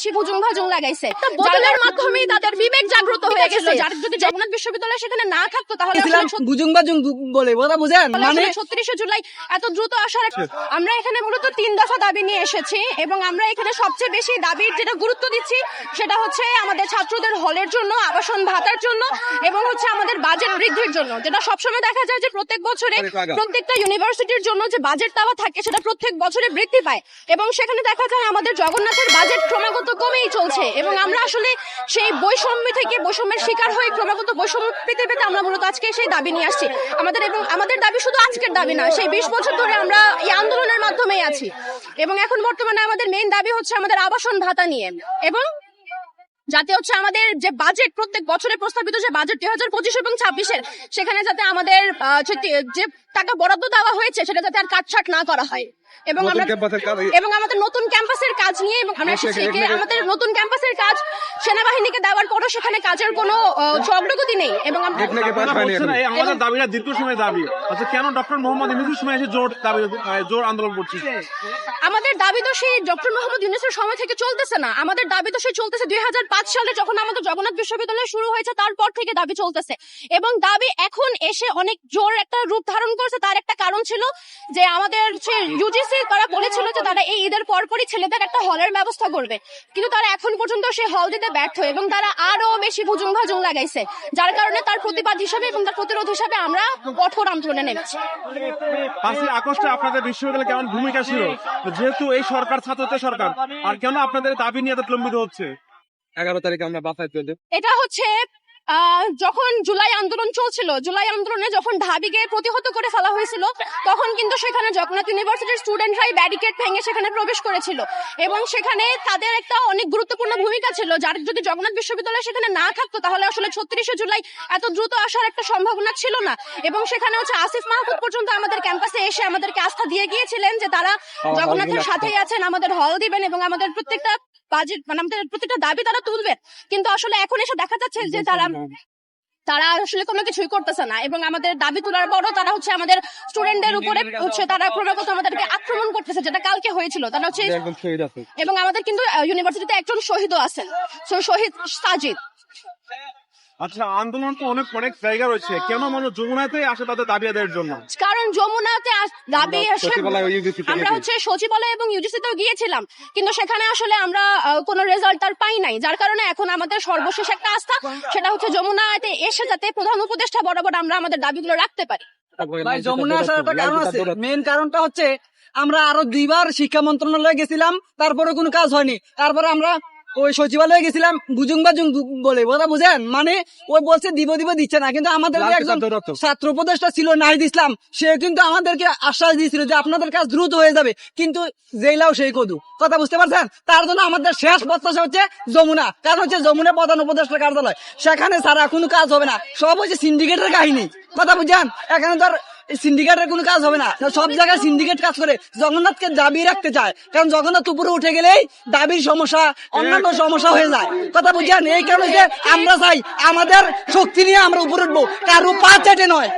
বেশি ভুজুং ভাজুং লাগাইছে বোতলের মাধ্যমেই তাদের বিবেক জাগ্রত হয়ে গেছে। যার যদি জগন্নাথ বিশ্ববিদ্যালয় সেখানে না থাকতো তাহলে বুজুং বাজুং বলে ওরা বুঝেন? মানে ছত্রিশে জুলাই এত দ্রুত আসার আমরা এখানে মূলত তিন দফা দাবি নিয়ে এসেছি এবং আমরা এখানে সবচেয়ে বেশি দাবির যেটা গুরুত্ব দিচ্ছি সেটা হচ্ছে আমাদের ছাত্রদের হলের জন্য আবাসন ভাতার জন্য এবং হচ্ছে আমাদের বাজেট বৃদ্ধির জন্য। যেটা সবসময় দেখা যায় যে প্রত্যেক বছরে প্রত্যেকটা ইউনিভার্সিটির জন্য যে বাজেট দেওয়া থাকে সেটা প্রত্যেক বছরে বৃদ্ধি পায়। এবং সেখানে দেখা যায় আমাদের জগন্নাথের বাজেট ক্রমাগত কমেই চলছে এবং আমরা আসলে সেই বৈষম্য থেকে বৈষম্যের শিকার হয়ে ক্রমাগত বৈষম্য পেতে পেতে আমরা মূলত আজকে সেই দাবি নিয়ে আসছি। আমাদের এবং আমাদের দাবি শুধু আজকের দাবি না, সেই বিশ বছর ধরে আমরা এই আন্দোলনের মাধ্যমেই আছি। এবং এখন বর্তমানে আমাদের মেইন দাবি হচ্ছে আমাদের আবাসন ভাতা নিয়ে এবং যাতে হচ্ছে আমাদের যে বাজেট প্রত্যেক বছরে প্রস্তাবিত যে বাজেট দুই হাজার পঁচিশ এবং ছাব্বিশের, সেখানে যাতে আমাদের যে যে টাকা বরাদ্দ দেওয়া হয়েছে, সেটা যাতে আর কাটছাট না করা হয়। এবং আমরা এবং আমাদের নতুন ক্যাম্পাসের কাজ নিয়ে এবং আমরা আমাদের নতুন ক্যাম্পাসের কাজ সেনাবাহিনীকে দেওয়ার পরও সেখানে কাজের কোনো অগ্রগতি নেই এবং আমাদের দাবিটা দীর্ঘ সময় দাবি। আচ্ছা কেন ডক্টর মোহাম্মদ ইউনুসের সময় এসে জোর দাবি জোর আন্দোলন করছে? আমাদের দাবি তো সেই ডক্টর মোহাম্মদ ইউনুসের সময় থেকে চলতেছে না। আমাদের দাবি তো সেই চলতেছে দুই হাজার পাঁচ সালে যখন আমাদের জগন্নাথ বিশ্ববিদ্যালয় শুরু হয়েছে তারপর থেকে দাবি চলতেছে। এবং দাবি এখন এসে অনেক জোর একটা রূপ ধারণ করেছে। তার একটা কারণ ছিল যে আমাদের ইউজিসি তারা বলেছিল যে তারা এই ঈদের পরপরই ছেলেদের একটা হলের ব্যবস্থা করবে। কিন্তু তারা এখন পর্যন্ত সেই হল দিতে ব্যর্থ এবং তারা আরও বেশি ভুজুং ভাজুং লাগাইছে। যার কারণে তার প্রতিবাদ হিসাবে এবং তার প্রতিরোধ হিসাবে আমরা কঠোর আন্দোলনে নেমেছি। পাঁচই আগস্টে আপনাদের বিশ্ববিদ্যালয়ে কেমন ভূমিকা ছিল? যেহেতু এই সরকার ছাত্রদের সরকার আর কেন আপনাদের দাবি নিয়ে এত বিলম্বিত হচ্ছে? এগারো তারিখে আমরা বাসায় চলে এটা হচ্ছে যখন জুলাই আন্দোলন চলছিল জুলাই আন্দোলনে যখন ঢাবিকে প্রতিহত করে ফেলা হয়েছিল তখন কিন্তু সেখানে জগন্নাথ ইউনিভার্সিটির স্টুডেন্টরাই ব্যারিকেড ভেঙে সেখানে প্রবেশ করেছিল। এবং সেখানে তাদের একটা অনেক গুরুত্বপূর্ণ ভূমিকা ছিল। যার যদি জগন্নাথ বিশ্ববিদ্যালয় সেখানে না থাকতো তাহলে আসলে ছত্রিশে জুলাই এত দ্রুত আসার একটা সম্ভাবনা ছিল না। এবং সেখানে হচ্ছে আসিফ মাহমুদ পর্যন্ত আমাদের ক্যাম্পাসে এসে আমাদেরকে আস্থা দিয়ে গিয়েছিলেন যে তারা জগন্নাথের সাথেই আছেন আমাদের হল দিবেন এবং আমাদের প্রত্যেকটা বাজেট মানে আমাদের প্রতিটা দাবি তারা তুলবে। কিন্তু আসলে এখন এসে দেখা যাচ্ছে যে তারা তারা আসলে কোনো কিছুই করতেছে না এবং আমাদের দাবি তোলার পরও তারা হচ্ছে আমাদের স্টুডেন্টদের উপরে হচ্ছে তারা ক্রমাগত আমাদেরকে আক্রমণ করতেছে যেটা কালকে হয়েছিল। তারা হচ্ছে এবং আমাদের কিন্তু ইউনিভার্সিটিতে একজন শহীদও আছেন। শহীদ সাজিদ। আচ্ছা আন্দোলন তো অনেক অনেক জায়গা রয়েছে। কেন মানুষ যমুনাতে আসে তাদের দাবি আদায়ের জন্য? কারণ যমুনাতে দাবি আসে আমরা হচ্ছে সচিবালয় এবং ইউজিসিতেও গিয়েছিলাম। কিন্তু সেখানে আসলে আমরা কোনো রেজাল্ট আর পাই নাই। যার কারণে এখন আমাদের সর্বশেষ একটা আস্থা সেটা হচ্ছে যমুনাতে এসে যাতে প্রধান উপদেষ্টা বরাবর আমরা আমাদের দাবিগুলো রাখতে পারি। ভাই যমুনা আসার একটা কারণ আছে। মেন কারণটা হচ্ছে আমরা আরও দুইবার শিক্ষা মন্ত্রণালয়ে গেছিলাম তারপরে কোনো কাজ হয়নি। তারপরে আমরা ওই সচিবালয়ে গেছিলাম বুজুং বাজুং বলে ওরা বুঝেন? মানে ওই বলছে দিব দিব দিচ্ছে না কিন্তু আমাদের একজন ছাত্র উপদেষ্টা ছিল নাহিদ ইসলাম সে কিন্তু আমাদেরকে আশ্বাস দিয়েছিল যে আপনাদের কাজ দ্রুত হয়ে যাবে কিন্তু জেলাও সেই কদু। কথা বুঝতে পারছেন? তার জন্য আমাদের শেষ প্রত্যাশা হচ্ছে যমুনা কারণ হচ্ছে যমুনা প্রধান উপদেষ্টা কার্যালয়। সেখানে ছাড়া কোনো কাজ হবে না। সব হচ্ছে সিন্ডিকেটের কাহিনী। কথা বুঝছেন এখানে ধর সিন্ডিকেটের কোনো কাজ হবে না। সব জায়গায় সিন্ডিকেট কাজ করে জগন্নাথকে দাবি রাখতে চায়। কারণ জগন্নাথ উপরে উঠে গেলেই দাবির সমস্যা অন্যান্য সমস্যা হয়ে যায়। কথা বুঝছেন এই কারণে যে আমরা চাই আমাদের শক্তি নিয়ে আমরা উপরে উঠবো। কারও পা চেটে নয়।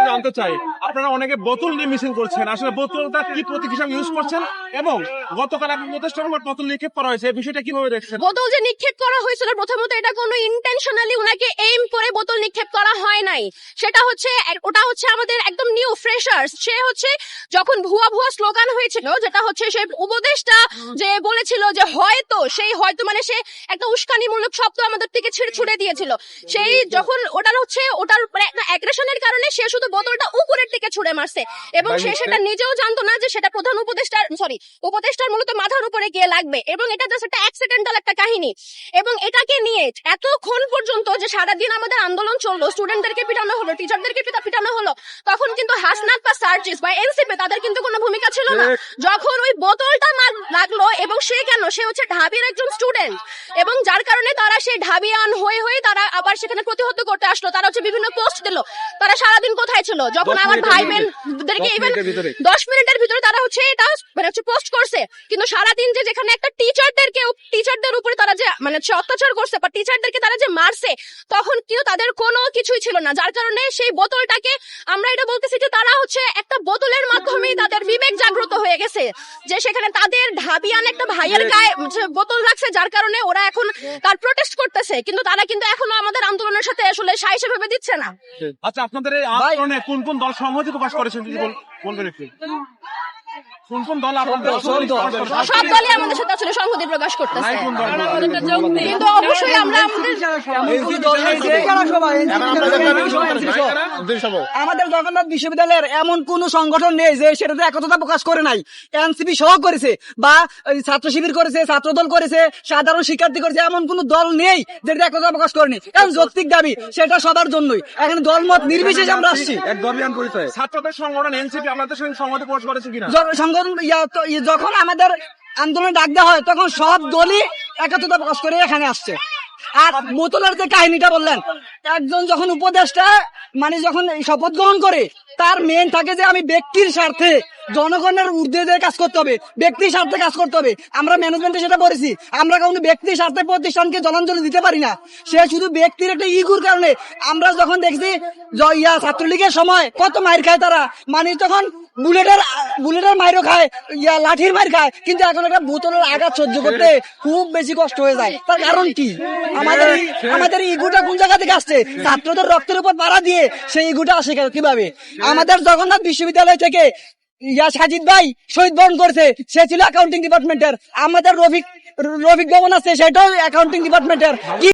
বিষয় জানতে চাই। আপনারা অনেকে বোতল নিয়ে মিছিল করছেন। আসলে বোতলটা কি প্রতীক হিসাবে ইউজ করছেন? এবং গতকাল উপদেষ্টার উপর বোতল নিক্ষেপ করা হয়েছে। বিষয়টা কীভাবে দেখছেন? বোতল যে নিক্ষেপ করা হয়েছিল, প্রথমত এটা কোনো ইন্টেনশনালি উনাকে এইম করে বোতল নিক্ষেপ করা হয় নাই। সেটা হচ্ছে ওটা হচ্ছে আমাদের একদম নিউ ফ্রেশার্স সে হচ্ছে যখন ভুয়া ভুয়া স্লোগান হয়েছিল, যেটা হচ্ছে সে উপদেশটা যে বলেছিল যে হয়তো, সেই হয়তো মানে সে একটা উস্কানিমূলক শব্দ আমাদের থেকে ছিঁড়ে ছুড়ে দিয়েছিল। সেই যখন ওটার হচ্ছে অ্যাগ্রেশনের কারণে সে শুধু বোতলটা ছুড়ে মারছে। এবং সে সেটা নিজেও জানতো না যে সেটা প্রধান উপদেষ্টার সরি উপদেষ্টার মূলত মাথার উপরে গিয়ে লাগবে। এবং এটা জাস্ট একটা অ্যাক্সিডেন্টাল একটা কাহিনী। এবং এটাকে নিয়ে এতক্ষণ পর্যন্ত যে সারাদিন আমাদের আন্দোলন চলল স্টুডেন্টদেরকে পিটানো হলো টিচারদেরকে পিটানো হলো তখন কিন্তু হাসনাত বা সার্জিস বা এনসিপি তাদের কিন্তু কোনো ভূমিকা ছিল না। যখন ওই বোতলটা মার- লাগল এবং সে কেন? সে হচ্ছে ঢাবির একজন স্টুডেন্ট এবং যার কারণে তারা সেই ঢাবিয়ান হয়ে হয়ে তারা আবার সেখানে প্রতিহত করতে আসলো। তারা হচ্ছে বিভিন্ন পোস্ট দিল। তারা সারাদিন কোথায় ছিল? যখন আমার ভাই ইভেন মিনিটের ভিতরে? দশ মিনিটের ভিতরে তারা হচ্ছে এটা মানে হচ্ছে পোস্ট করছে। কিন্তু সারাদিন যে যেখানে একটা টিচারদেরকে টিচারদের উপরে তারা যে মানে অত্যাচার করছে বা টিচারদেরকে তারা যে মারছে তখন কিন্তু তাদের কোনো কিছুই ছিল না। যার কারণে সেই বোতলটাকে আমরা এটা বলতেছি যে তারা হচ্ছে একটা বোতলের মাধ্যমেই তাদের বিবেক জাগ্রত হয়ে গেছে। যে সেখানে তাদের ঢাবিয়ান একটা ভাইয়ের গায়ে বোতল রাখছে যার কারণে ওরা এখন তার প্রোটেস্ট করতেছে। কিন্তু তারা কিন্তু এখনও আমাদের আন্দোলনের সাথে আসলে সাইসে ভেবে দিচ্ছে না। আচ্ছা আপনাদের আন্দোলনে কোন কোন দল সংহতি প্রকাশ করেছেন? যদি বল- বলবেন একটু। কোন কোন দল আপনাদের সংহতি প্রকাশ করেছে? সব দলই আমাদের সাথে আসলে সংহতি প্রকাশ করতেছে। নাই কোন দল? কিন্তু অবশ্যই আমরা আমাদের এমন কোনো দল নেই যে- কারা সবাই? NCP সহ। আমাদের জগন্নাথ বিশ্ববিদ্যালয়ের এমন কোন সংগঠন নেই যে সেটাতে একতা প্রকাশ করে নাই। এনসিপি সহ করেছে বা ছাত্র শিবির করেছে ছাত্রদল করেছে সাধারণ শিক্ষার্থী করেছে এমন কোন দল নেই যেটা একতা প্রকাশ করেনি। কারণ যৌক্তিক দাবি সেটা সবার জন্যই। এখানে দলমত নির্বিশেষে আমরা আসছি। ছাত্রদের সংগঠন এনসিপি আপনাদের সঙ্গে সংহতি প্রকাশ করেছে কিনা? য- সংগঠন তো- ই- যখন আমাদের আন্দোলন ডাক দেওয়া হয়, তখন সব দলই একত্রতা প্রকাশ করে এখানে আসছে। আর বোতলের যে কাহিনীটা বললেন, একজন যখন উপদেষ্টা মানে যখন শপথ গ্রহণ করে, তার মেন থাকে যে আমি ব্যক্তির স্বার্থে জনগণের ঊর্ধ্বে যে কাজ করতে হবে, ব্যক্তির স্বার্থে কাজ করতে হবে। আমরা ম্যানেজমেন্টে সেটা বলেছি আমরা কোনো ব্যক্তির স্বার্থে প্রতিষ্ঠানকে জলাঞ্জলি দিতে পারি না। সে শুধু ব্যক্তির একটা ইগুর কারণে। আমরা যখন দেখছি ইয়া ছাত্রলীগের সময় কত মাইর খায় তারা। মানে তখন মাইরও খায় লাঠির খায়, কিন্তু এখন একটা বোতলের আঘাত সহ্য করতে খুব বেশি কষ্ট হয়ে যায়। তার কারণ কি? আমাদের আমাদের ইগুটা কোন জায়গা থেকে আসছে? ছাত্রদের রক্তের উপর পাড়া দিয়ে সেই ইগুটা আসে কীভাবে? আমাদের জগন্নাথ বিশ্ববিদ্যালয় থেকে ইয়া সাজিদ ভাই শহীদ বরণ করছে, সে ছিল অ্যাকাউন্টিং ডিপার্টমেন্টের আমাদের রফিক রফিক ভবন আছে, সেটাও অ্যাকাউন্টিং ডিপার্টমেন্টের